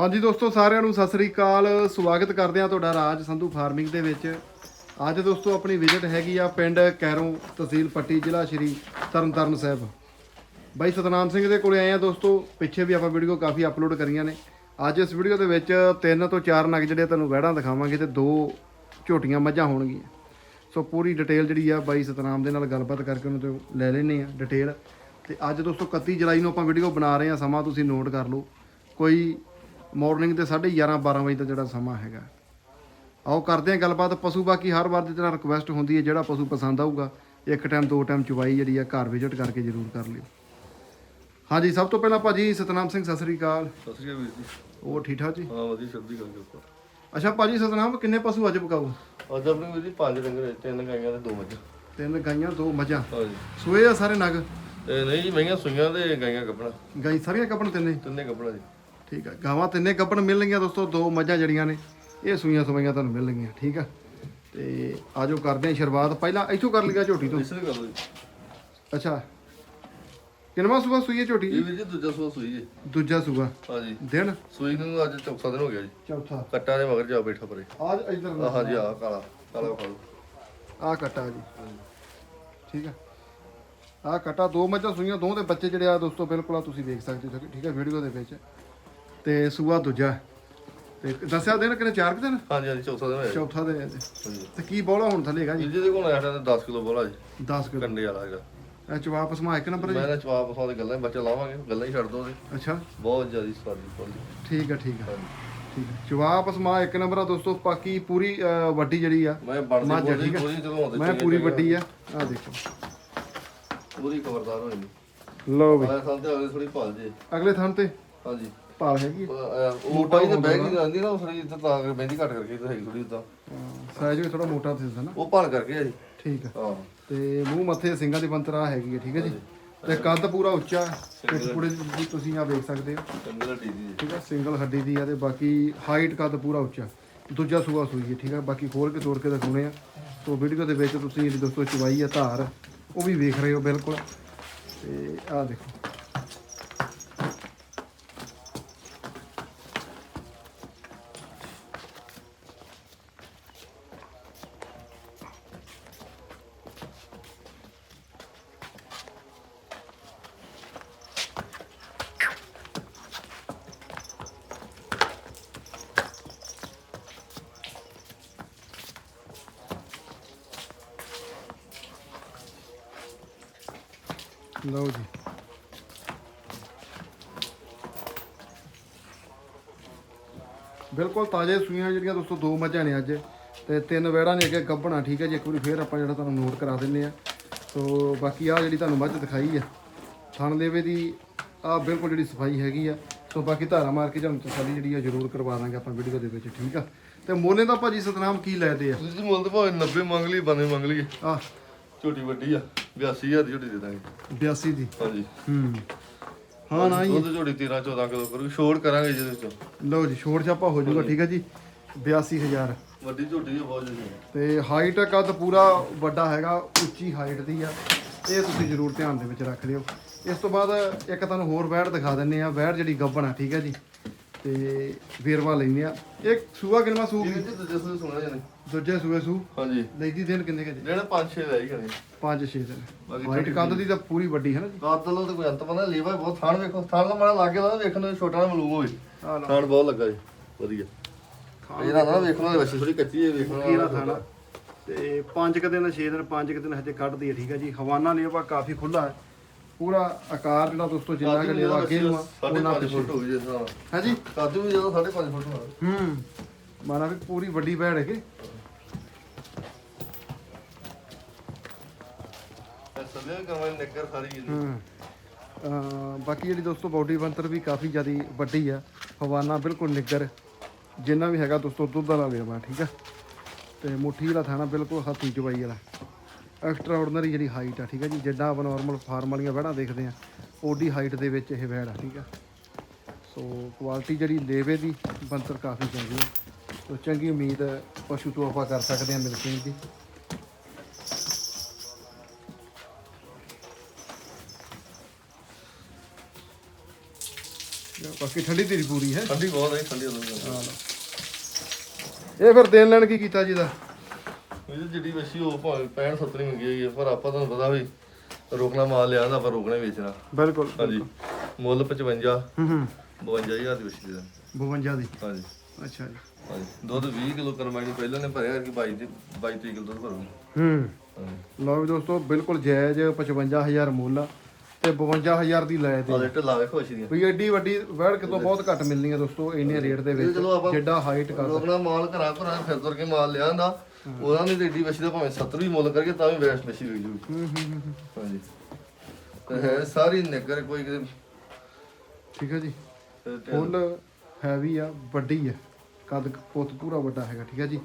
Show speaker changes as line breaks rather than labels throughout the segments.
ਹਾਂਜੀ ਦੋਸਤੋ, ਸਾਰਿਆਂ ਨੂੰ ਸਤਿ ਸ੍ਰੀ ਅਕਾਲ। ਸਵਾਗਤ ਕਰਦੇ ਹਾਂ ਤੁਹਾਡਾ ਰਾਜ ਸੰਧੂ ਫਾਰਮਿੰਗ ਦੇ ਵਿੱਚ। ਅੱਜ ਦੋਸਤੋ, ਆਪਣੀ ਵਿਜ਼ਿਟ ਹੈਗੀ ਆ ਪਿੰਡ ਕੈਰੋਂ ਤਹਿਸੀਲ ਪੱਟੀ, ਜ਼ਿਲ੍ਹਾ ਸ਼੍ਰੀ ਤਰਨਤਾਰਨ ਸਾਹਿਬ। ਬਾਈ ਸਤਨਾਮ ਸਿੰਘ ਦੇ ਕੋਲੇ ਆਏ ਆ ਦੋਸਤੋ, ਪਿੱਛੇ ਵੀ ਆਪਾਂ ਵੀਡੀਓ ਕਾਫੀ ਅਪਲੋਡ ਕਰੀਆਂ ਨੇ। ਅੱਜ ਇਸ ਵੀਡੀਓ ਦੇ ਵਿੱਚ ਤਿੰਨ ਤੋਂ ਚਾਰ ਨਗ ਜਿਹੜੇ ਤੁਹਾਨੂੰ ਵਹਿੜਾਂ ਦਿਖਾਵਾਂਗੇ ਤੇ ਦੋ ਝੋਟੀਆਂ ਮੱਝਾਂ ਹੋਣਗੀਆਂ। ਸੋ ਪੂਰੀ ਡਿਟੇਲ ਜਿਹੜੀ ਆ ਬਾਈ ਸਤਨਾਮ ਦੇ ਨਾਲ ਗੱਲਬਾਤ ਕਰਕੇ ਉਹਨਾਂ ਤੋਂ ਲੈ ਲੈਣੇ ਆ ਡਿਟੇਲ ਤੇ ਅੱਜ ਦੋਸਤੋ 31 ਜੁਲਾਈ ਨੂੰ ਆਪਾਂ ਵੀਡੀਓ ਬਣਾ ਰਹੇ ਆ ਸਮਾਂ ਤੁਸੀਂ ਨੋਟ ਕਰ ਲਓ। ਕੋਈ ਮਾਰਨਿੰਗ ਦੇ 11:30 12 ਵਜੇ ਦਾ ਜਿਹੜਾ ਸਮਾਂ ਹੈਗਾ। ਆਓ ਕਰਦੇ ਆ ਗੱਲਬਾਤ। ਪਸ਼ੂ ਬਾਕੀ ਹਰ ਵਾਰ ਦੀ ਤਰ੍ਹਾਂ ਰਿਕੁਐਸਟ ਹੁੰਦੀ ਹੈ ਜਿਹੜਾ ਪਸ਼ੂ ਪਸੰਦ ਆਊਗਾ ਇੱਕ ਟਾਈਮ ਦੋ ਟਾਈਮ ਚੁਵਾਈ ਜਿਹੜੀ ਆ ਘਰ ਵਿਜ਼ਿਟ ਕਰਕੇ ਜ਼ਰੂਰ ਕਰ ਲਿਓ। ਹਾਂਜੀ ਸਭ ਤੋਂ ਪਹਿਲਾਂ ਭਾਜੀ ਸਤਨਾਮ ਸਿੰਘ ਸਤਿ ਸ੍ਰੀ ਅਕਾਲ।
ਸਤਿ ਸ਼੍ਰੀ ਅਕਾਲ ਵੀਰ ਜੀ।
ਉਹ ਠੀਕ ਠਾਕ ਜੀ?
ਹਾਂ ਵਧੀਆ ਸ਼ਬਦੀ ਗੱਲ ਕਰੋ
ਅੱਛਾ ਭਾਜੀ ਸਤਨਾਮ ਕਿੰਨੇ ਪਸ਼ੂ ਅੱਜ ਪਕਾਓ?
ਅੱਜ ਆਪਣੇ ਵੀਰ ਜੀ ਪੰਜ ਡੰਗਰ ਹੈ, ਤਿੰਨ ਗਾਈਆਂ ਤੇ ਦੋ ਮੱਝਾਂ।
ਤਿੰਨ ਗਾਈਆਂ ਦੋ ਮੱਝਾਂ।
ਹਾਂਜੀ
ਸੂਏ ਆ ਸਾਰੇ ਨਗ?
ਤੇ ਨਹੀਂ ਜੀ ਮਹੀਆਂ ਸੂਈਆਂ ਤੇ ਗਾਈਆਂ ਕੱਪੜਾ।
ਗਾਈ ਸਾਰੀਆਂ ਕੱਪਣ ਤਿੰਨੇ?
ਤਿੰਨੇ ਕੱਪੜਾ ਜੀ।
ਠੀਕ ਆ। ਗਾਵਾਂ ਤਿੰਨੇ ਕੱਪਣ ਮਿਲਣਗੀਆਂ ਦੋਸਤੋ ਦੋ ਮੱਝਾਂ ਜਿਹੜੀਆਂ ਨੇ। ਇਹ ਸੂਈਆਂ ਸਵਾਈਆਂ ਤੁਹਾਨੂੰ ਮਿਲਣਗੀਆਂ ਠੀਕ ਆ। ਤੇ ਆਜੋ ਕਰਦੇ ਹਾਂ ਸ਼ੁਰੂਆਤ। ਪਹਿਲਾਂ ਇੱਥੋਂ ਕਰ ਲਿਆ ਝੋਟੀ ਤੋਂ।
ਇਸ ਜੀ
ਅੱਛਾ। ਕਿੰਨਵਾ ਸੂਆ ਸੂਈ ਹੈ ਝੋਟੀ
ਇਹ ਵੀਰ ਜੀ ਦੂਜਾ ਸੂਆ ਸੂਈ ਜੀ।
ਦੂਜਾ ਸੂਆ।
ਹਾਂਜੀ।
ਦਿਨ?
ਸੂਈ ਨੂੰ ਅੱਜ ਚੌਥਾ ਦਿਨ ਹੋ ਗਿਆ ਜੀ।
ਚੌਥਾ।
ਕੱਟਾ ਦੇ ਮਗਰ ਜਾ ਬੈਠਾ ਪਰੇ।
ਆਜ ਇਧਰ
ਆਹ ਹਾਂਜੀ ਆ ਕਾਲਾ। ਕਾਲਾ ਫਲ
ਆ ਕਟਾ ਜੀ। ਠੀਕ ਆ। ਆ ਕਟਾ ਦੋ ਮੱਝਾਂ ਸੂਈਆਂ ਦੋ ਦੇ ਬੱਚੇ ਜਿਹੜੇ ਆ ਦੋਸਤੋ ਬਿਲਕੁਲ ਆ ਤੁਸੀਂ ਦੇਖ ਸਕਦੇ ਹੋ। ਠੀਕ ਹੈ ਵੀਡੀਓ ਦੇ ਵਿੱਚ। ਤੇ ਸੂਆ ਦੂਜਾ। ਤੇ ਦੱਸਿਆ ਦਿਨ ਕਿਨੇ? ਚਾਰ ਕੁ ਦਿਨ?
ਹਾਂਜੀ ਹਾਂਜੀ ਚੌਥਾ ਦਿਨ ਹੋਇਆ ਜੀ।
ਚੌਥਾ ਦਿਨ ਹੈ ਜੀ।
ਹਾਂਜੀ।
ਤੇ ਕੀ ਬੋਲਾ ਹੁਣ ਥੱਲੇ ਹੈਗਾ ਜੀ?
ਜੀ ਦੇ ਕੋਲ ਆਇਆ ਤਾਂ 10 ਕਿਲੋ ਬੋਲਾ ਜੀ।
10 ਕਿਲੋ।
ਕੰਡੇ ਵਾਲਾ ਹੈਗਾ।
ਇਹ ਚ ਵਾਪਸ ਮਾ ਇੱਕ ਨੰਬਰ ਜੀ?
ਮੈਂ ਨਾ ਚਵਾਪ ਫਸਾਂ ਦੇ ਗੱਲਾਂ ਹੀ ਬੱਚਾ ਲਾਵਾਂਗੇ ਗੱਲਾਂ ਹੀ ਛੱਡ ਦੋ ਉਹਦੇ।
ਅੱਛਾ।
ਬਹੁਤ ਜ਼ਿਆਦਾ ਸਵਾਦੀ ਫੁੱਲ
ਠੀਕ ਆ ਠੀਕ
ਹਾਂਜੀ।
ਠੀਕ ਆ ਜਵਾਬ ਸਮਾ ਇੱਕ ਨੰਬਰ ਆ ਦੋਸਤੋ ਬਾਕੀ ਪੂਰੀ ਅਹ, ਵੱਡੀ ਜਿਹੜੀ ਆ
ਮੈਂ ਬਣਦੀ
ਮੱਝ ਆ,
ਬੋਲੀ
ਠੀਕ
ਆਉਂਦੇ
ਮੈਂ ਪੂਰੀ ਵੱਡੀ ਆ। ਆ ਦੇਖੋ।
ਪੂਰੀ ਖਬਰਦਾਰ ਹੋਈ
ਲਓ ਵੀ।
ਆਇਆ ਸਾਲ ਤੇ ਅਗਲੇ ਥੋੜੀ ਭਾਲ ਜੇ
ਅਗਲੇ ਥਾਂ ਤੇ?
ਹਾਂਜੀ।
ਭਾਲ ਹੈਗੀ ਆ।
ਉਹ ਉਹ ਬਾਈ ਦੇ ਬੈਗ ਹੀ ਰਹਿੰਦੀ ਨਾ ਉਹ ਥੋੜੀ ਇੱਥੇ ਤਾਂ ਕਰਕੇ ਮਹਿੰਦੀ ਘੱਟ ਕਰਕੇ ਤਾਂ ਹੈਗੀ ਥੋੜੀ ਉਦਾਂ
ਸਾਈਜ਼ ਵੀ ਥੋੜਾ ਮੋਟਾ ਦਿਸਦਾ ਨਾ।
ਉਹ ਭਾਲ ਕਰਕੇ ਆ ਜੀ
ਠੀਕ ਆ।
ਹਾਂ।
ਤੇ ਮੂੰਹ ਮੱਥੇ ਸਿੰਘਾਂ ਦੀ ਬੰਤਰਾ ਹੈਗੀ ਹੈ ਠੀਕ ਹੈ ਜੀ। ਤੇ ਕੱਦ ਪੂਰਾ ਉੱਚਾ ਪਿੱਠ ਪੂੜੇ ਦੀ ਤੁਸੀਂ ਆ ਵੇਖ ਸਕਦੇ ਹੋ।
ਚੰਗੇ ਦਾ ਟੀਜੀ ਜੀ
ਠੀਕ ਹੈ ਸਿੰਗਲ ਹੱਡੀ ਦੀ ਆ ਤੇ ਬਾਕੀ ਹਾਈਟ ਕੱਦ ਪੂਰਾ ਉੱਚਾ। ਦੂਜਾ ਸੂਆ ਸੂਈ ਹੈ ਠੀਕ ਹੈ। ਬਾਕੀ ਖੋਲ ਕੇ ਤੋੜ ਕੇ ਦਿਖਾਉਣੇ ਆ। ਸੋ ਵੀਡੀਓ ਦੇ ਵਿੱਚ ਤੁਸੀਂ ਜਿਹੜੀ ਦੋਸਤੋ ਚਵਾਈ ਆ ਧਾਰ ਉਹ ਵੀ ਵੇਖ ਰਹੇ ਹੋ ਬਿਲਕੁਲ। ਤੇ ਆਹ ਦੇਖੋ। ਲਓ ਜੀ। ਬਿਲਕੁਲ ਤਾਜ਼ੇ ਸੂਈਆਂ ਜਿਹੜੀਆਂ ਦੋਸਤੋ ਦੋ ਮੱਝਾਂ ਨੇ ਅੱਜ। ਤੇ ਤਿੰਨ ਵੇੜਾਂ ਨੇ ਅੱਗੇ ਗੱਭਣਾ ਠੀਕ ਹੈ ਜੀ। ਇੱਕ ਵਾਰੀ ਫੇਰ ਆਪਾਂ ਜਿਹੜਾ ਤੁਹਾਨੂੰ ਨੋਟ ਕਰਾ ਦਿੰਨੇ ਆ ਸੋ ਬਾਕੀ ਆ ਜਿਹੜੀ ਤੁਹਾਨੂੰ ਮੱਝ ਦਿਖਾਈ ਆ ਥਣ ਦੇਵੇ ਦੀ ਆ ਬਿਲਕੁਲ ਜਿਹੜੀ ਸਫ਼ਾਈ ਹੈਗੀ ਆ। ਸੋ ਬਾਕੀ ਧਾਰਾ ਮਾਰ ਕੇ ਤੁਹਾਨੂੰ ਤਸੱਲੀ ਜਿਹੜੀ ਆ ਜ਼ਰੂਰ ਕਰਵਾ ਦਾਂਗੇ ਆਪਾਂ ਵੀਡੀਓ ਦੇ ਵਿੱਚ ਠੀਕ ਆ। ਤੇ ਮੋਲੇ ਦਾ ਭਾਜੀ ਸਤਨਾਮ ਕੀ ਲੈਦੇ ਆ?
ਤੁਸੀਂ ਮੁੱਲ ਤੇ ਭਾਵੇਂ 90 ਮੰਗ ਲਈ 92 ਮੰਗ ਲਈ
ਆ
ਝੋਟੀ ਵੱਡੀ ਆ। 82000 ਦੀ ਝੋਟੀ ਦੇ ਦਾਂਗੇ।
82 ਦੀ?
ਹਾਂਜੀ।
ਹੂੰ। ਹਾਂ ਨਾ ਜੀ।
ਦੁੱਧ ਝੋਟੀ 13 14 ਕਿਲੋ ਕਰੂ ਛੋੜ ਕਰਾਂਗੇ ਜਿਹਦੇ ਵਿੱਚੋਂ।
ਲਓ ਜੀ ਛੋੜ ਛਾਪਾ ਹੋ ਜਾਊਗਾ ਠੀਕ ਹੈ ਜੀ। 82000
ਵੱਡੀ ਝੋਟੀ ਆ ਬਹੁਤ ਜੀ
ਤੇ ਹਾਈਟ ਕੱਦ ਪੂਰਾ ਵੱਡਾ ਹੈਗਾ ਉੱਚੀ ਹਾਈਟ ਦੀ ਆ। ਇਹ ਤੁਸੀਂ ਜ਼ਰੂਰ ਧਿਆਨ ਦੇ ਵਿੱਚ ਰੱਖ ਲਿਓ। ਇਸ ਤੋਂ ਬਾਅਦ ਇੱਕ ਤੁਹਾਨੂੰ ਹੋਰ ਵੈੜ ਦਿਖਾ ਦਿੰਨੇ ਆ। ਵੈੜ ਜਿਹੜੀ ਗੱਬਣ ਆ ਠੀਕ ਹੈ ਜੀ। ਤੇ ਵੇਰਵਾ ਲੈਨੇ ਆ। ਇੱਕ ਸੂਆ ਕਿੰਨਾ ਸੂ
ਇਹ ਜੀ ਦੂਜੇ ਸੂਏ ਸੁਣਾ ਜਾਨੇ
ਦੂਜੇ ਸੂਏ ਸੂ।
ਹਾਂਜੀ।
ਲੈਦੀ ਦਿਨ ਕਿੰਨੇ ਕੁ ਜੀ?
ਜਿਹੜਾ 5 6 ਰਹਿ ਗਏ
5 6 ਦਿਨ।
ਬਾਕੀ
ਕੱਦ ਦੀ ਤਾਂ ਪੂਰੀ ਵੱਡੀ ਹੈ ਨਾ ਜੀ।
ਕਾਦ ਲੋ ਤੇ ਕੋਈ ਅੰਤ ਬੰਦਾ ਲੀਵਾ ਬਹੁਤ ਥਾਣ ਵੇਖੋ ਥਾਣ ਦਾ ਮਾੜਾ ਲੱਗੇ ਦਾ ਵੇਖਣ ਨੂੰ ਛੋਟਾ ਨਾ ਮਲੂਮ ਹੋਵੇ। ਥਾਣ ਬਹੁਤ ਲੱਗਾ ਜੀ ਵਧੀਆ। ਇਹਦਾ ਨਾ ਵੇਖਣ ਨੂੰ ਵੈਸੇ ਥੋੜੀ ਕੱਚੀ ਹੈ ਵੇਖਣ ਨੂੰ
ਥਾਣਾ ਤੇ 5 ਕ ਦਿਨ 6 ਦਿਨ 5 ਕ ਦਿਨ ਹਜੇ ਕੱਢਦੀ ਹੈ ਠੀਕ ਹੈ ਜੀ। ਹਵਾਨਾ ਲੇਵਾ ਕਾਫੀ ਖੁੱਲਾ ਹੈ। ਪੂਰਾ ਆਕਾਰ ਜਿਹੜਾ ਦੋਸਤੋ ਜਿੰਨਾ ਕਿ ਲੇਵਾ ਅੱਗੇ ਨੂੰ ਉਹਨਾਂ ਪਿੱਛੇ।
ਫੁੱਟ ਹੋਈ ਜਿਸ ਤਰ੍ਹਾਂ
ਹੈ ਜੀ?
ਕਾਦੂ ਵੀ ਜਦੋਂ 5.5 ਫੁੱਟ ਹੋਣਾ।
ਹੂੰ। ਮਾਨਾ ਵੀ ਪੂਰੀ ਵੱਡੀ ਭੈੜ ਹੈਗੇ।
ਸਭੇ ਕਰਵਾਈ ਨਗਰ ਸਾਰੀ ਜੀ।
ਹੂੰ। ਅਹ ਬਾਕੀ ਜਿਹੜੀ ਦੋਸਤੋ ਬਾਡੀ ਬੰਤਰ ਵੀ ਕਾਫੀ ਜ਼ਿਆਦੀ ਵੱਡੀ ਆ, ਹਵਾਨਾ ਬਿਲਕੁਲ ਨਿੱਗਰ। ਜਿੰਨਾ ਵੀ ਹੈਗਾ ਦੋਸਤੋ ਦੁੱਧ ਵਾਲਾ ਵੇਵਾ ਠੀਕ ਆ? ਤੇ ਮੁੱਠੀ ਵਾਲਾ ਥਾਣਾ ਬਿਲਕੁਲ ਹੱਥੀ ਚਵਾਈ ਵਾਲਾ। ਐਕਸਟਰਾ ਆਰਡੀਨਰੀ ਜਿਹੜੀ ਹਾਈਟ ਆ, ਠੀਕ ਆ ਜੀ? ਜਿੱਦਾਂ ਆਪਾਂ ਨਾਰਮਲ ਫਾਰਮ ਵਾਲੀਆਂ ਵਹਿੜਾਂ ਦੇਖਦੇ ਆ ਓਡੀ ਹਾਈਟ ਦੇ ਵਿੱਚ ਇਹ ਵਹਿੜ ਆ, ਠੀਕ ਆ? ਸੋ ਕੁਆਲਿਟੀ ਜਿਹੜੀ ਲੇਵੇ ਦੀ ਬੰਤਰ ਕਾਫੀ ਚੰਗੀ ਆ। ਸੋ ਚੰਗੀ ਉਮੀਦ ਪਸ਼ੂ ਤੋਂ ਆਪਾਂ ਕਰ ਸਕਦੇ ਹਾਂ ਮਿਲਕਿੰਗ ਦੀ ਬਾਕੀ ਠੰਡੀ ਧੀਰੀ ਪੂਰੀ ਹੈ।
ਠੰਡੀ ਬਹੁਤ ਹੈ ਠੰਡੀ ਗਈ
ਇਹ ਫਿਰ ਦੇਣ ਲੈਣ ਕੀ ਕੀਤਾ ਜੀ ਦਾ?
ਇਹ ਜਿਹੜੀ ਵਸੀ ਉਹ ਭਾਵੇਂ 65 70 ਮੰਗੀ ਹੋਈ ਹੈ ਪਰ ਆਪਾਂ ਤੁਹਾਨੂੰ ਪਤਾ ਵੀ ਰੋਕਣਾ ਮਾਲ ਲਿਆ ਤਾਂ ਆਪਾਂ ਰੋਕਣਾ ਹੀ ਵੇਚਣਾ।
ਬਿਲਕੁਲ
ਹਾਂਜੀ। ਮੁੱਲ 55
ਹੂੰ ਹੂੰ।
52000 ਦੀ ਵਸੀ ਦਾ।
52 ਦੀ?
ਹਾਂਜੀ।
ਅੱਛਾ ਜੀ।
ਹਾਂਜੀ। ਦੁੱਧ 20 ਕਿਲੋ ਕਰਮਾਈ ਪਹਿਲਾਂ ਨੇ ਭਰਿਆ ਕਿ 22 ਦੀ 22 ਤਰੀਕ ਕਿਲੋ ਦੁੱਧ ਭਰੂ
ਹੂੰ।
ਹਾਂਜੀ।
ਲਓ ਵੀ ਦੋਸਤੋ ਬਿਲਕੁਲ ਜਾਇਜ਼ 55000 ਮੁੱਲ ਆ। ਤੇ 52000 ਦੀ ਲੈ ਤੇ
ਆ ਰੇਟ ਲਾਵੇ ਖੁਸ਼ੀ ਦੀਆਂ
ਵੀ ਐਡੀ ਵੱਡੀ ਵੈੜ ਕਿਤੋਂ ਬਹੁਤ ਘੱਟ ਮਿਲਣੀ ਆ ਦੋਸਤੋ ਇੰਨੇ ਰੇਟ ਦੇ ਵਿੱਚ
ਚਲੋ ਆਪਾਂ-
ਜਿੱਡਾ ਹਾਈਟ ਕਰ
ਰੋਕਣਾ ਮਾਲ ਘਰਾਂ ਘਰਾਂ ਫਿਰ ਤੁਰ ਕੇ ਮਾਲ ਲਿਆ ਹੁੰਦਾ ਉਹਨਾਂ ਨੇ ਏਡੀ ਵਸੀ ਦਾ ਭਾਵੇਂ 70 ਵੀ ਮੁੱਲ ਕਰਕੇ ਤਾਂ ਵੀ ਵਸੀ ਵਿਕ ਜੂਗੀ
ਹੂੰ ਹੂੰ ਹੂੰ, ਹੂੰ।
ਹਾਂਜੀ। ਤੇ ਹੈ ਸਾਰੀ ਨਿੱਗਰ ਕੋਈ ਕਿਤੇ
ਠੀਕ ਹੈ ਜੀ। ਫੁੱਲ ਹੈਵੀ ਆ ਵੱਡੀ ਆ। ਕੱਦ ਪੁੱਤ ਪੂਰਾ ਵੱਡਾ ਹੈਗਾ ਠੀਕ ਹੈ ਜੀ।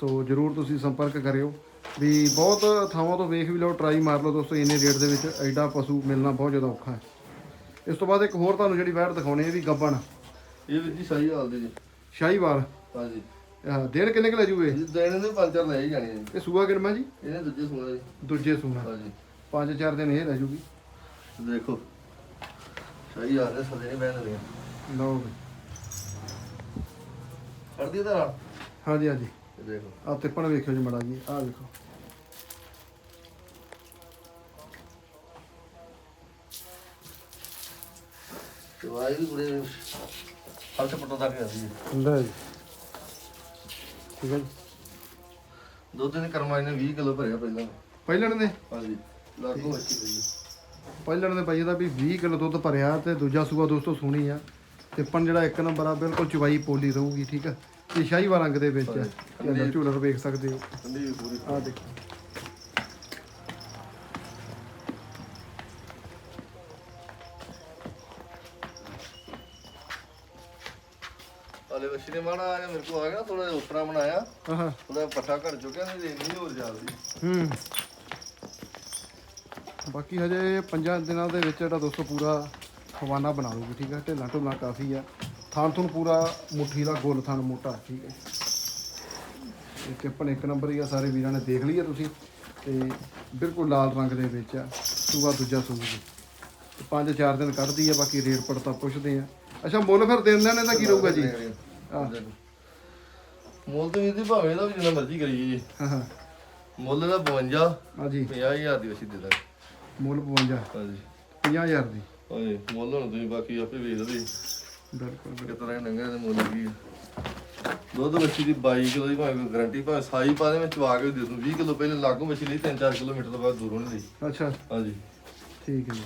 ਸੋ ਜਰੂਰ ਤੁਸੀਂ ਸੰਪਰਕ ਕਰਿਓ। ਵੀ ਬਹੁਤ ਥਾਵਾਂ ਤੋਂ ਵੇਖ ਵੀ ਲਓ ਟਰਾਈ ਮਾਰ ਲਓ ਦੋਸਤੋ ਇੰਨੇ ਰੇਟ ਦੇ ਵਿੱਚ ਐਡਾ ਪਸ਼ੂ ਮਿਲਣਾ ਬਹੁਤ ਜ਼ਿਆਦਾ ਔਖਾ ਹੈ। ਇਸ ਤੋਂ ਬਾਅਦ ਇੱਕ ਹੋਰ ਤੁਹਾਨੂੰ ਜਿਹੜੀ ਵੈੜ ਦਿਖਾਉਣੀ ਹੈ ਵੀ ਗੱਬਣ।
ਇਹ ਵੀ ਜੀ ਸਹੀ ਹਾਲ ਦੀ ਜੀ
ਸ਼ਾਹੀਵਾਲ?
ਹਾਂਜੀ।
ਆਹ, ਦੇਣ ਕਿੰਨੇ ਕੁ ਲੈ ਜੂਗੇ?
ਦੇਣੇ ਦੇ ਪੰਜ ਚਾਰ ਲੈ ਹੀ ਜਾਣੇ ਜੀ।
ਇਹ ਸੂਆ ਕਿਰਮਾ ਜੀ?
ਇਹਨੇ ਦੂਜੇ ਸੁਣਾ ਜੀ।
ਦੂਜੇ ਸੂਣਾ
ਹਾਂਜੀ।
ਪੰਜ ਚਾਰ ਦਿਨ ਇਹ ਲੈ ਜੂਗੀ।
ਦੇਖੋ। ਸਹੀ ਹਾਲ ਹੈ ਸਦੇ ਨਹੀਂ ਬਹਿਣ ਦੇ
ਲਓ ਵੀ।
ਫੜਦੀ ਤਾਂ
ਹਾਂਜੀ ਹਾਂਜੀ।
ਦੇਖੋ।
ਆ ਤਿੱਪਣ ਵੇਖਿਓ ਜੀ ਮੜਾ ਜੀ ਆਹ ਵੇਖੋ।
ਤੇ ਵਾਈ ਵੀ ਬੜੇ ਹਲਕ ਪੱਟੋ ਤੱਕ ਜਾਂਦੀ ਹੈ।
ਲੈ ਜੀ। ਠੀਕ ਹੈ ਜੀ।
ਦੁੱਧ ਨੇ ਕਰਮਾਈ ਨੇ 20 ਕਿਲੋ ਭਰਿਆ ਪਹਿਲਾਂ।
ਪਹਿਲਣ ਨੇ?
ਹਾਂਜੀ ਲਾਗੋ ਪਈ ਹੈ।
ਪਹਿਲਣ ਦੇ ਬਾਈ ਦਾ ਵੀ 20 ਕਿਲੋ ਦੁੱਧ ਭਰਿਆ ਤੇ ਦੂਜਾ ਸੂਆ ਦੋਸਤੋ ਸੋਹਣੀ ਆ। ਤਿੱਪਣ ਜਿਹੜਾ ਇੱਕ ਨੰਬਰ ਆ ਬਿਲਕੁਲ ਚਵਾਈ ਪੋਲੀ ਰਹੂਗੀ ਠੀਕ ਆ। ਤੇ ਸ਼ਾਹੀਵਾਲ ਰੰਗ ਦੇ ਵਿੱਚ ਆ। ਤੇ ਅੰਦਰ ਝੂਲਰ ਵੇਖ ਸਕਦੇ ਹੋ।
ਠੰਡੀ ਪੂਰੀ।
ਦੇਖੋ।
ਹਲੇ ਵੱਛੀ ਨੇ ਮਾੜਾ ਆ ਮੇਰੇ ਕੋਲ ਆ ਗਿਆ ਥੋੜਾ ਜਿਹਾ ਉਪਰਾ ਬਣਾਇਆ।
ਆਹਾ
ਥੋੜਾ ਪੱਠਾ ਘਟ ਚੁੱਕਿਆ ਨਹੀਂ ਇੰਨੀ ਹੋਰ ਜਾਂਦੀ
ਹੂੰ। ਬਾਕੀ ਹਜੇ ਪੰਜਾਂ ਦਿਨਾਂ ਦੇ ਵਿੱਚ ਜਿਹੜਾ ਦੋਸਤੋ ਪੂਰਾ ਖਵਾਨਾ ਬਣਾ ਲੂਗੀ ਠੀਕ ਹੈ ਢਿੱਲਾਂ ਢੁੱਲਾਂ ਕਾਫੀ ਆ। ਥਾਨ ਤੁਹਾਨੂੰ ਪੂਰਾ ਮੁੱਠੀ ਦਾ ਗੋਲ ਥਾਨ ਮੋਟਾ ਠੀਕ ਹੈ। ਇਹ ਕਿਪਨ ਇੱਕ ਨੰਬਰ ਹੀ ਆ ਸਾਰੇ ਵੀਰਾਂ ਨੇ ਦੇਖ ਲਈ ਆ ਤੁਸੀਂ। ਤੇ ਬਿਲਕੁਲ ਲਾਲ ਰੰਗ ਦੇ ਵਿੱਚ ਆ ਸੂਆ ਦੂਜਾ ਸੂਗੀ ਤੇ ਪੰਜ ਚਾਰ ਦਿਨ ਕੱਢਦੀ ਆ ਬਾਕੀ ਰੇਟ ਪੜਤਾ ਪੁੱਛਦੇ ਆ। ਅੱਛਾ ਮੁੱਲ ਫਿਰ ਦੇਣ ਲੈਣੇ ਦਾ ਕੀ ਰਹੂਗਾ ਜੀ? ਆਹ।
ਮੁੱਲ ਤੇ ਇਹਦੀ ਭਾਵੇਂ ਵੀ ਜਿੰਨਾ ਮਰਜ਼ੀ ਕਰੀਏ ਜੀ।
ਹਾਂ ਹਾਂ।
ਮੁੱਲ ਦਾ 52
ਆ ਜੀ।
50000 ਦੀ ਵਸੀ ਦੇ ਦਾਂ
ਮੁੱਲ 52
ਹਾਂਜੀ
50000 ਦੀ।
ਹਾਂਜੀ ਮੁੱਲ ਹੁਣ ਤੁਸੀਂ ਬਾਕੀ ਆਪੇ ਵੇਖ ਲਓ ਜੀ।
ਬਿਲਕੁਲ
ਕਿਸ ਤਰ੍ਹਾਂ ਨੰਗਾ ਮੁੱਲ। ਦੁੱਧ ਮੱਛੀ ਦੀ 22 ਕਿਲੋ ਦੀ ਭਾਵੇਂ ਗਾਰੰਟੀ ਭਾਵੇਂ ਸਾਈ ਪਾ ਦੇ ਮੈਂ ਚਵਾ ਕੇ ਦੇ ਦੂੰ। 20 ਕਿਲੋ ਪਹਿਲੇ ਲਾਗੂ ਮੱਛੀ ਲਈ 3-4 ਕਿਲੋਮੀਟਰ ਤੋਂ ਬਾਅਦ ਦੂਰੋਂ ਨਹੀਂ ਲਈ।
ਅੱਛਾ।
ਹਾਂਜੀ।
ਠੀਕ ਹੈ ਜੀ।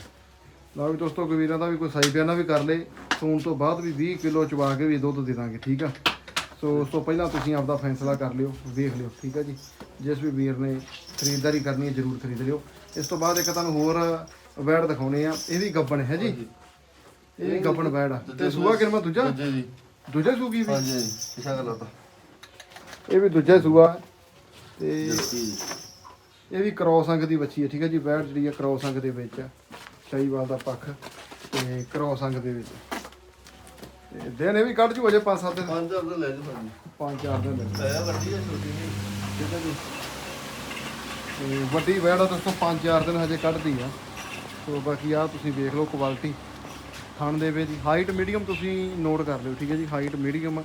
ਲਓ ਵੀ ਦੋਸਤੋ ਕਬੀਰਾਂ ਦਾ ਵੀ ਕੋਈ ਸਾਈ ਬਿਆਨਾ ਵੀ ਕਰ ਲੇ। ਸੂਣ ਤੋਂ ਬਾਅਦ ਵੀ 20 ਕਿਲੋ ਚਵਾ ਕੇ ਵੀ ਦੁੱਧ ਦੇ ਦਾਂਗੇ ਠੀਕ ਆ? ਸੋ ਉਸ ਤੋਂ ਪਹਿਲਾਂ ਤੁਸੀਂ ਆਪਦਾ ਫੈਸਲਾ ਕਰ ਲਿਓ ਵੇਖ ਲਿਓ ਠੀਕ ਆ ਜੀ? ਜਿਸ ਵੀ ਵੀਰ ਨੇ ਖਰੀਦਦਾਰੀ ਕਰਨੀ ਹੈ ਜਰੂਰ ਖਰੀਦ ਲਿਓ। ਇਸ ਤੋਂ ਬਾਅਦ ਇੱਕ ਤੁਹਾਨੂੰ ਹੋਰ ਵੈੜ ਦਿਖਾਉਣੇ ਆ ਇਹ ਵੀ ਗੱਬਣ ਹੈ ਜੀ। ਇਹ ਗੱਬਣ ਵੈੜ ਆ। ਤੇ ਸੂਆ ਕਿਰਮਾ ਦੂਜਾ?
ਦੂਜੇ ਜੀ।
ਦੂਜਾ ਸੂਗੀ ਵੀ?
ਹਾਂਜੀ ਕਿਸਾ ਗੱਲ ਤਾਂ।
ਇਹ ਵੀ ਦੂਜਾ ਸੂਆ। ਤੇ ਇਹ ਵੀ ਕ੍ਰੋਸ ਅੰਗ ਦੀ ਬੱਚੀ ਹੈ ਠੀਕ ਹੈ ਜੀ? ਵੈੜ ਜਿਹੜੀ ਹੈ ਕ੍ਰੋਸ ਅੰਗ ਦੇ ਵਿੱਚ ਆ। ਸ਼ਾਹੀਵਾਲ ਦਾ ਪੱਖ ਤੇ ਕ੍ਰੋਸ ਅੰਗ ਦੇ ਵਿੱਚ। ਤੇ ਦਿਨ ਇਹ ਵੀ ਕੱਢ ਜੂ ਅਜੇ 5-7 ਦਿਨ।
ਪੰਜ ਹਜ਼ਾਰ ਦਾ ਲੈ ਜਾ ਭਾਜੀ।
5-4 ਦਿਨ ਲੱਗਦੇ
ਹੈ ਵੱਡੀ ਹੈ ਛੋਟੀ ਨਹੀਂ
ਠੀਕ ਹੈ ਜੀ। ਤੇ ਵੱਡੀ ਆ ਦੋਸਤੋ 5-4 ਦਿਨ ਹਜੇ ਕੱਢਦੀ ਆ। ਸੋ ਬਾਕੀ ਆ ਤੁਸੀਂ ਦੇਖ ਲਓ ਕੁਆਲਿਟੀ ਥਣ ਦੇ ਵਿੱਚ ਹਾਈਟ ਮੀਡੀਅਮ ਤੁਸੀਂ ਨੋਟ ਕਰ ਲਿਓ ਠੀਕ ਹੈ ਜੀ ਹਾਈਟ ਮੀਡੀਅਮ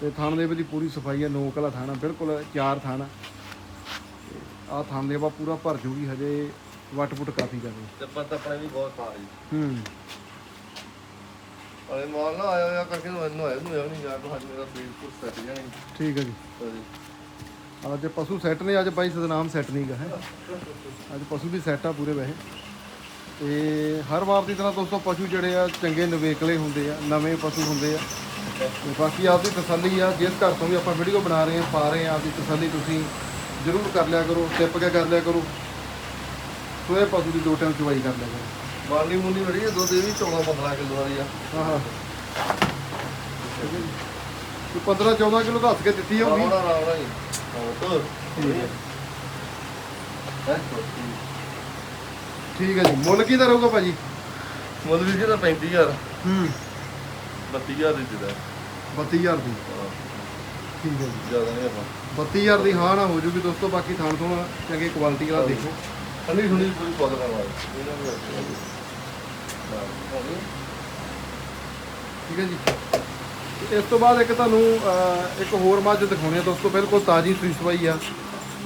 ਤੇ ਥਣ ਦੇ ਵਿੱਚ ਦੀ ਪੂਰੀ ਸਫ਼ਾਈ ਹੈ ਨੋਕ ਵਾਲਾ ਥਾਣਾ ਬਿਲਕੁਲ ਚਾਰ ਥਾਣਾ। ਆ ਥਣ ਦੇ ਵਾ ਪੂਰਾ ਭਰ ਜੂਗੀ ਹਜੇ ਵਟ ਵੁੱਟ ਕਾਫੀ ਕਰਦੇ
ਤੇ ਪਤ ਆਪਣੇ ਵੀ ਬਹੁਤ ਜੀ।
ਹੂੰ।
ਅਰੇ ਮਾਲ ਨਾ ਆਇਆ ਹੋਇਆ ਕਰਕੇ ਮੈਨੂੰ ਆਇਆ ਨੂੰ ਨਹੀਂ ਜਾ ਕੇ ਮੇਰਾ ਫੇਸ ਕੁਝ ਸੱਟ ਜਾਣੀ
ਠੀਕ ਹੈ ਜੀ। ਅੱਜ ਪਸ਼ੂ ਸੈੱਟ ਨੇ ਅੱਜ ਬਾਈ ਸਦਨਾਮ ਸੈੱਟ ਨਹੀਂਗਾ ਹੈ। ਅੱਜ ਪਸ਼ੂ ਵੀ ਸੈੱਟ ਆ ਪੂਰੇ ਵੈਸੇ। ਤੇ ਹਰ ਵਾਰ ਦੀ ਤਰ੍ਹਾਂ ਦੋਸਤੋ ਪਸ਼ੂ ਜਿਹੜੇ ਆ ਚੰਗੇ ਨਵੇਕਲੇ ਹੁੰਦੇ ਆ ਨਵੇਂ ਪਸ਼ੂ ਹੁੰਦੇ ਆ। ਤੇ ਬਾਕੀ ਆਪਦੀ ਤਸੱਲੀ ਆ ਜਿਸ ਘਰ ਤੋਂ ਵੀ ਆਪਾਂ ਵੀਡੀਓ ਬਣਾ ਰਹੇ ਆ ਪਾ ਰਹੇ ਆ ਆਪਦੀ ਤਸੱਲੀ ਤੁਸੀਂ ਜ਼ਰੂਰ ਕਰ ਲਿਆ ਕਰੋ ਟਿਪ ਕੇ ਕਰ ਲਿਆ ਕਰੋ। ਸੋਏ ਪਸ਼ੂ ਦੀ ਦੋ ਟਾਈਮ ਚਵਾਈ ਕਰ ਲਿਆ ਕਰੋ।
ਮਾਲੀ ਮੁੰਨੀ ਬੜੀ ਹੈ ਦੁੱਧ ਇਹ ਵੀ 14 15 ਕਿਲੋ ਵਾਲੀ ਆ।
ਹਾਂ ਹਾਂ। ਤੇ 15 14 ਕਿਲੋ ਦੱਸ ਕੇ ਦਿੱਤੀ ਹੋਊਗੀ
ਆਉਣਾ ਹੀ ਹਾਂ ਤੋ
ਠੀਕ ਹੈ
ਹੈ?
ਠੀਕ ਹੈ ਜੀ। ਮੁੱਲ ਕੀ ਦਾ ਰਹੂਗਾ ਭਾਜੀ?
ਮੁੱਲ ਵੀ ਜਿਹੜਾ 35000
ਹੂੰ।
32000 ਦੀ ਦਿੱਤਾ।
32000 ਦੀ।
ਹਾਂ,
ਠੀਕ ਹੈ ਜੀ।
ਜ਼ਿਆਦਾ ਨਹੀਂ ਆਪਾਂ।
32000 ਦੀ ਹਾਂ ਨਾ ਹੋ ਜੂਗੀ ਦੋਸਤੋ ਬਾਕੀ ਥਾਣ ਥੋਣ ਚੰਗੀ ਕੁਆਲਿਟੀ ਵਾਲਾ ਦੇਖੋ।
ਠੰਡੀ ਠੰਡੀ ਕੋਈ ਪੌਦਾ ਨੂੰ ਹਾਂ ਹੋ ਗਈ
ਠੀਕ ਹੈ ਜੀ। ਤੇ ਇਸ ਤੋਂ ਬਾਅਦ ਇੱਕ ਤੁਹਾਨੂੰ ਇੱਕ ਹੋਰ ਮੱਝ ਦਿਖਾਉਣੀ ਆ ਦੋਸਤੋ। ਬਿਲਕੁਲ ਤਾਜ਼ੀ ਸੂਈ ਸਵਾਈ ਆ।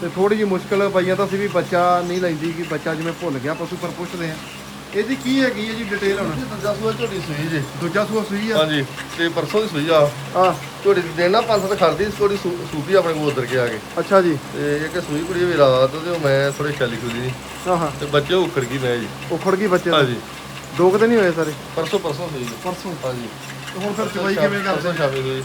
ਤੇ ਥੋੜੀ ਜਿਹੀ ਮੁਸ਼ਕਲ ਪਈਆਂ ਤਾਂ ਸੀ ਵੀ ਬੱਚਾ ਨਹੀਂ ਲੈਂਦੀ ਕਿ ਬੱਚਾ ਜਿਵੇਂ ਭੁੱਲ ਗਿਆ ਪਸ਼ੂ ਪਰ ਪੁੱਛਦੇ ਆ ਇਹਦੀ ਕੀ ਹੈਗੀ ਹੈ ਜੀ ਡਿਟੇਲ ਹੁਣ?
ਦੂਜਾ ਸੂਆ ਝੋਟੀ ਸੂਈ ਜੇ।
ਦੂਜਾ ਸੂਆ ਸੂਈ ਆ?
ਹਾਂਜੀ ਤੇ ਪਰਸੋਂ ਦੀ ਸੂਈ ਆ।
ਆ
ਝੋਟੀ ਦੀ ਦੇਣਾ ਪੰਜ ਸੱਤ ਖੜਦੀ ਸੀ ਥੋੜੀ ਸੂਪੀ ਆਪਣੇ ਕੋਲ ਉਧਰ ਕੇ ਆ ਕੇ।
ਅੱਛਾ ਜੀ।
ਤੇ ਇੱਕ ਸੂਈ ਕੁੜੀ ਵੀ ਰਾਤ ਤੇ ਉਹ ਮੈਂ ਥੋੜੀ ਛਾਲੀ ਖੁਦੀ ਨਹੀਂ
ਹਾਂ ਹਾਂ।
ਤੇ ਬੱਚੇ ਉਖੜ ਗਈ ਮੈਂ ਜੀ।
ਉਖੜ ਗਈ ਬੱਚੇ ਦਾ
ਹਾਂਜੀ।
ਦੋ ਕੁ ਦਿਨ ਹੀ ਹੋਏ ਸਾਰੇ?
ਪਰਸੋਂ ਪਰਸੋਂ ਸੂਈ। ਜੀ।
ਪਰਸੋਂ।
ਹਾਂਜੀ।
ਤੇ ਹੁਣ ਫਿਰ ਚਵਾਈ ਕਿਵੇਂ ਕਰਦੇ?
ਪਰਸੋਂ ਸੂਈ।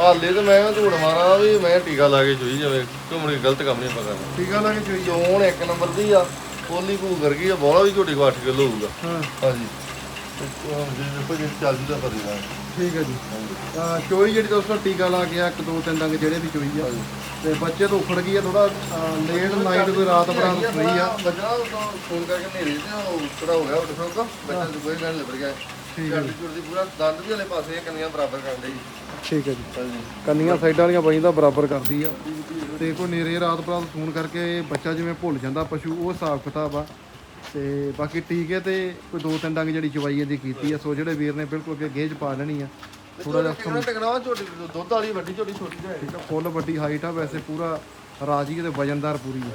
ਹਾਲੇ ਤੇ ਮੈਂ ਝੂੜ ਮਾਰਾਂ ਵੀ ਮੈਂ ਟੀਕਾ ਲਾ ਕੇ ਚੋਈ ਜਾਵੇ ਕੇ ਗਲਤ ਕੰਮ ਨਹੀਂ ਆਪਾਂ ਕਰਨਾ?
ਟੀਕਾ ਲਾ ਕੇ ਚੋਈ
ਚੋਣ ਇੱਕ ਨੰਬਰ ਦੀ ਆ ਕੋਲੀ ਭੂ ਕਰ ਗਈ ਆ ਬੋਲਾ ਵੀ ਝੋਟੀ ਕੋ 8 ਕਿਲੋ ਹੋਊਗਾ।
ਹਾਂ।
ਹਾਂਜੀ। ਜੇ ਜੇ
ਠੀਕ ਹੈ ਜੀ। ਤਾਂ ਚੋਈ ਜਿਹੜੀ ਦੋਸਤੋ ਟੀਕਾ ਲਾ ਕੇ ਆ ਇੱਕ ਦੋ ਤਿੰਨ ਡੰਗ ਜਿਹੜੇ ਵੀ ਚੋਈ ਆ। ਤੇ ਬੱਚੇ ਤੋਂ ਉਖੜ ਗਈ ਆ ਥੋੜਾ ਲੇਟ ਨਾਈਟ ਕੋਈ ਰਾਤ ਬਰਾਤ ਸਹੀ ਆ।
ਬੱਚਾ ਫੋਨ ਕਰਕੇ ਨੇਰੇ ਤੇ ਉਹ ਥੋੜਾ ਹੋ ਗਿਆ ਉਹ ਦੇਖੋ ਕੋ ਬੱਚਾ ਕੋਈ ਗੱਲ ਲਿਬੜ ਗਿਆ।
ਠੀਕ ਹੈ
ਝੁਰਦੀ ਪੂਰਾ ਦੰਦ ਵੀ ਹਲੇ ਪਾਸੇ ਕੰਨੀਆਂ ਬਰਾਬਰ ਕਰਨ ਲਈ
ਠੀਕ ਹੈ ਜੀ। ਕੰਨੀਆਂ ਸਾਈਡਾਂ ਵਾਲੀਆਂ ਬਾਈ ਦਾ ਬਰਾਬਰ ਕਰਦੀ ਆ। ਤੇ ਕੋਈ ਨੇਰੇ ਰਾਤ ਬਰਾਤ ਫੋਨ ਕਰਕੇ ਬੱਚਾ ਜਿਵੇਂ ਭੁੱਲ ਜਾਂਦਾ ਪਸ਼ੂ ਉਹ ਹਿਸਾਬ ਕਿਤਾਬ ਆ। ਤੇ ਬਾਕੀ ਟੀਕੇ ਤੇ ਕੋਈ ਦੋ ਤਿੰਨ ਡੰਗ ਜਿਹੜੀ ਚਵਾਈ ਇਹਦੀ ਕੀਤੀ ਆ ਸੋ ਜਿਹੜੇ ਵੀਰ ਨੇ ਬਿਲਕੁਲ ਅੱਗੇ ਗੇਜ ਪਾ ਲੈਣੀ ਆ।
ਥੋੜਾ ਜਿਹਾ ਟਕਣਾ ਝੋਟੀ ਦੁੱਧ ਵਾਲੀ ਵੱਡੀ ਝੋਟੀ ਛੋਟੀ ਜਿਹਾ
ਠੀਕ ਫੁੱਲ ਵੱਡੀ ਹਾਈਟ ਆ ਵੈਸੇ ਪੂਰਾ ਰਾਜੀ ਤੇ ਵਜਨਦਾਰ ਪੂਰੀ ਆ।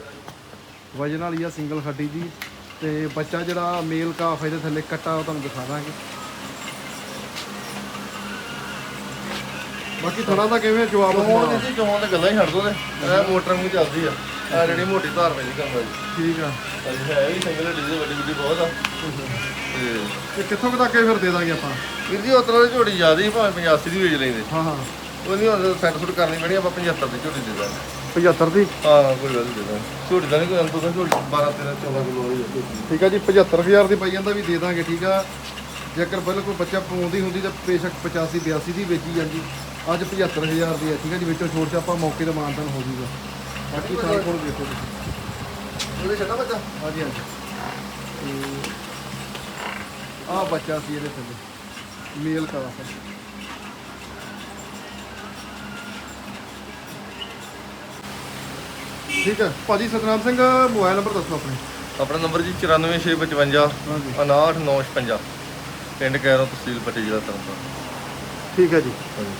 ਵਜਨ ਵਾਲੀ ਆ ਸਿੰਗਲ ਖੱਡੀ ਜੀ। ਤੇ ਬੱਚਾ ਜਿਹੜਾ ਮੇਲ ਕਾਫ ਇਹਦੇ ਥੱਲੇ ਕੱਟਾ ਉਹ ਤੁਹਾਨੂੰ ਦਿਖਾ ਦਾਂਗੇ। ਬਾਕੀ ਥੋੜਾ ਦਾ ਕਿਵੇਂ ਜਵਾਬ
ਚੋਣ ਦੀ ਜੀ ਚੋਣ ਤੇ ਗੱਲਾਂ ਹੀ ਛੱਡ ਦੋ ਨੇ ਇਹ ਮੋਟਰ ਨੂੰ ਚੱਲਦੀ ਆ। ਆ ਜਿਹੜੀ ਮੋਟੀ ਧਾਰ ਪੈਂਦੀ ਕੰਮ ਜੀ
ਠੀਕ ਆ।
ਹਾਂਜੀ ਹੈ ਵੀ ਸਿੰਗਲ ਡੀਜ਼ਲ ਵੱਡੀ ਵੱਡੀ ਬਹੁਤ ਆ। ਤੇ
ਤੇ ਕਿੱਥੋਂ ਕੁ ਤੱਕ ਇਹ ਫਿਰ ਦੇ ਦਾਂਗੇ ਆਪਾਂ?
ਵੀਰ ਜੀ ਉਤਰਾ ਦੀ ਝੋਟੀ ਜ਼ਿਆਦਾ ਹੀ ਭਾਵੇਂ 85 ਦੀ ਵੇਚ ਲੈਂਦੇ।
ਹਾਂ ਹਾਂ।
ਉਹ ਨਹੀਂ ਹੁਣ ਸੈੱਟ ਸੁੱਟ ਕਰਨੀ ਪੈਣੀ ਆਪਾਂ 75 ਦੀ ਝੋਟੀ ਦੇ ਦਾਂਗੇ।
75 ਦੀ?
ਹਾਂ ਕੋਈ ਗੱਲ ਨਹੀਂ ਦੇ ਦਾਂਗੇ। ਝੋਟੀ ਦਾ ਨਹੀਂ ਕੋਈ ਅੰਤੋਂ ਝੋਟੀ 12 13 14 ਕਿਲੋ ਵਾਲੀ
ਠੀਕ ਆ ਜੀ 75000 ਦੀ ਪਾਈ ਜਾਂਦਾ ਵੀ ਦੇ ਦਾਂਗੇ ਠੀਕ ਆ। ਜੇਕਰ ਬਿਲਕੁਲ ਬੱਚਾ ਪਾਉਂਦੀ ਹੁੰਦੀ ਤਾਂ ਬੇਸ਼ੱਕ 85 82 ਦੀ ਵੇਚੀ ਜਾਂਦੀ। ਅੱਜ 75000 ਦੀ ਆ ਠੀਕ ਆ ਜੀ ਵਿੱਚੋਂ ਛੋੜ ਤੇ ਆਪਾਂ ਮੌਕੇ ਤੇ ਮਾਨਤਾਨ ਹੋ ਜੂਗਾ। ਬਾਕੀ ਸਾਰਾ ਕੋਲ ਦੇਖੋ ਤੁਸੀਂ।
ਉਹਦੇ ਛੱਡਾ ਬੱਚਾ?
ਹਾਂਜੀ ਹਾਂਜੀ। ਆ ਬੱਚਾ ਸੀ ਇਹਦੇ ਥੱਲੇ ਮੇਲ ਕਰਾ ਸਰ ਠੀਕ ਹੈ ਭਾਜੀ ਸਤਨਾਮ ਸਿੰਘ ਮੋਬਾਈਲ ਨੰਬਰ ਦੱਸੋ ਆਪਣੇ।
ਆਪਣਾ ਨੰਬਰ ਜੀ 94655
ਹਾਂਜੀ।
59956 ਪਿੰਡ ਕੈਰੋਂ ਤਹਿਸੀਲ ਪੱਟੀ ਜ਼ਿਲ੍ਹਾ ਤਰਨਤਾਰਨ।
ਠੀਕ ਹੈ ਜੀ।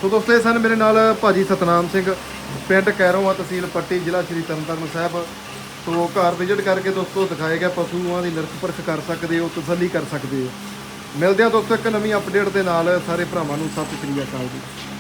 ਸੋ ਦੋਸਤੋ, ਇਹ ਸਨ ਮੇਰੇ ਨਾਲ ਭਾਜੀ ਸਤਨਾਮ ਸਿੰਘ, ਪਿੰਡ ਕੈਰੋਂ ਆ ਤਹਿਸੀਲ ਪੱਟੀ, ਜ਼ਿਲ੍ਹਾ ਸ਼੍ਰੀ ਤਰਨਤਾਰਨ ਸਾਹਿਬ। ਸੋ ਘਰ ਵਿਜ਼ਿਟ ਕਰਕੇ ਦੋਸਤੋ, ਦਿਖਾਏ ਗਏ ਪਸ਼ੂਆਂ ਦੀ ਨਿਰਖ ਪਰਖ ਕਰ ਸਕਦੇ ਹੋ, ਤਸੱਲੀ ਕਰ ਸਕਦੇ ਹੋ। ਮਿਲਦੇ ਹਾਂ ਦੋਸਤੋ ਇੱਕ ਨਵੀਂ ਅਪਡੇਟ ਦੇ ਨਾਲ, ਸਾਰੇ ਭਰਾਵਾਂ ਨੂੰ ਸਤਿ ਸ਼੍ਰੀ ਅਕਾਲ ਜੀ।